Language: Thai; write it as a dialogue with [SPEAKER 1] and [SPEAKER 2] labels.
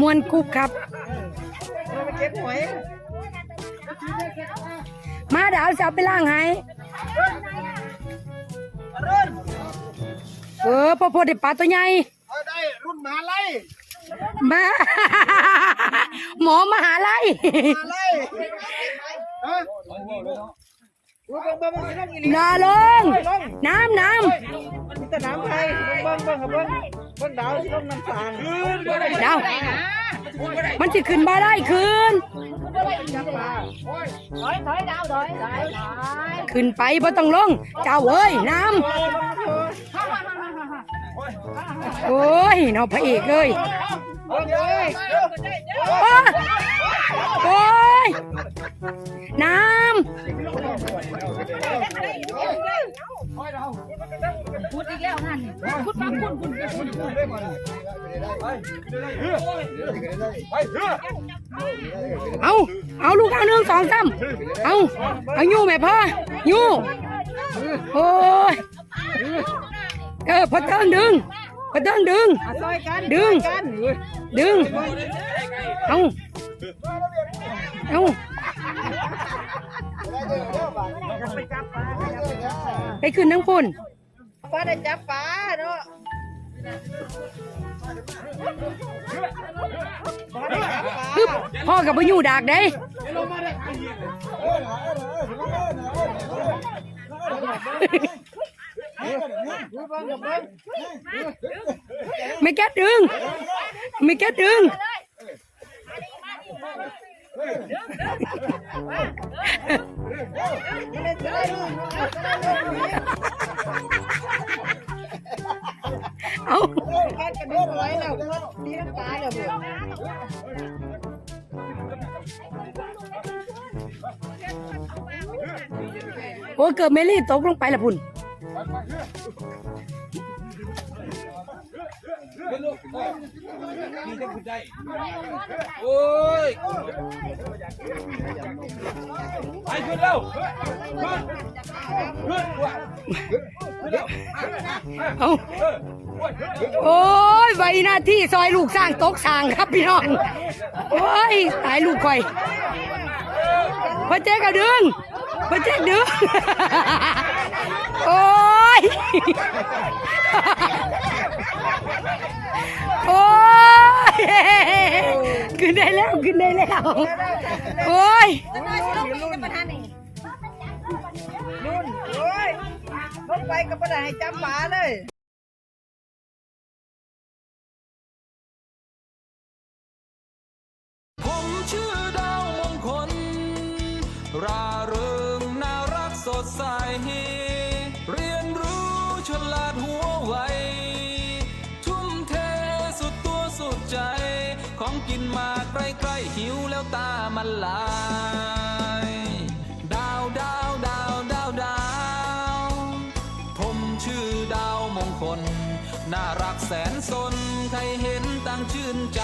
[SPEAKER 1] มวนกุ๊กครับ
[SPEAKER 2] เราไปเก็บหอย
[SPEAKER 1] มาดาวจะเอาไปล่างให้
[SPEAKER 2] รุ่น
[SPEAKER 1] เออพ่อพ่อได้ปลาตัวใหญ่
[SPEAKER 2] เอาได้รุ่นมหาไล่
[SPEAKER 1] มา หมอมหาลัย
[SPEAKER 2] มาไล่ฮะอุ้ยเบิ้งเบิ้งเบิ้งน้องอีหลี
[SPEAKER 1] นาลง น้ำน้
[SPEAKER 2] มีแต่น้ำไทยเบิ้งเบิ้งเบิ้งครับเบิ้ง เบิ้งดาวที่ต้องน้ำตาลำ
[SPEAKER 1] ดาวมันจะขึ้นมาได้ขึ้น
[SPEAKER 2] จับปลา
[SPEAKER 1] ขึ้นไปบ่ต้องลง เจ้าเอ้ยน้ำโอ้ยเนาะพระเอกเลย
[SPEAKER 2] เบิ้งเล พู
[SPEAKER 1] ดอีกแล้วนั่นพูดปังคุณคุณไปพุดพุดเอาเอาลูกเอาหนึ่งสองสามเอาเอายู่แม่พ่อยู่โอ้ยเออพัดเดินงดึงพัดเติ้งดึงดึงดึงเอาเอา
[SPEAKER 2] ไป
[SPEAKER 1] ขึ้นทั้งพุ่น
[SPEAKER 2] ปลาได้จับปลาเนาะปลาได้จับฟ้า
[SPEAKER 1] พ่อกับพยูดากได้ไม่แก้ดึง ไม่แก้ดึง เอา
[SPEAKER 2] แค่กระโดดไว้แล้วตีน้ำตาแล้วบ่
[SPEAKER 1] โอ้เกิดเมลี่ตกลงไปละพุ่น
[SPEAKER 3] โอ้ยไปขึ้นเร็วขึ้นขึ้นว่ะ
[SPEAKER 1] เอาโอ้ยใบหน้าที่ซอยลูกสร้างตกสร้างครับพี่น้อง โอ้ยตายลูกข่อยพ่อเจ๊กระดึงพ่อเจ๊กดึง โอ้ย โอ้ยขึ้นได้แล้วขึ้นได้แล้ว โอ้ย
[SPEAKER 2] ไปก็ไม่ได้ให้จับปลาเลย
[SPEAKER 3] ผมชื่อดาวมงคล ราเริงน่ารักสดใส เรียนรู้ฉลาดหัวไว ทุ่มเทสุดตัวสุดใจ ของกินมาใกล้ๆหิวแล้วตามันลาย คลน่ารักแสนสน ใครเห็นต่างชื่นใจ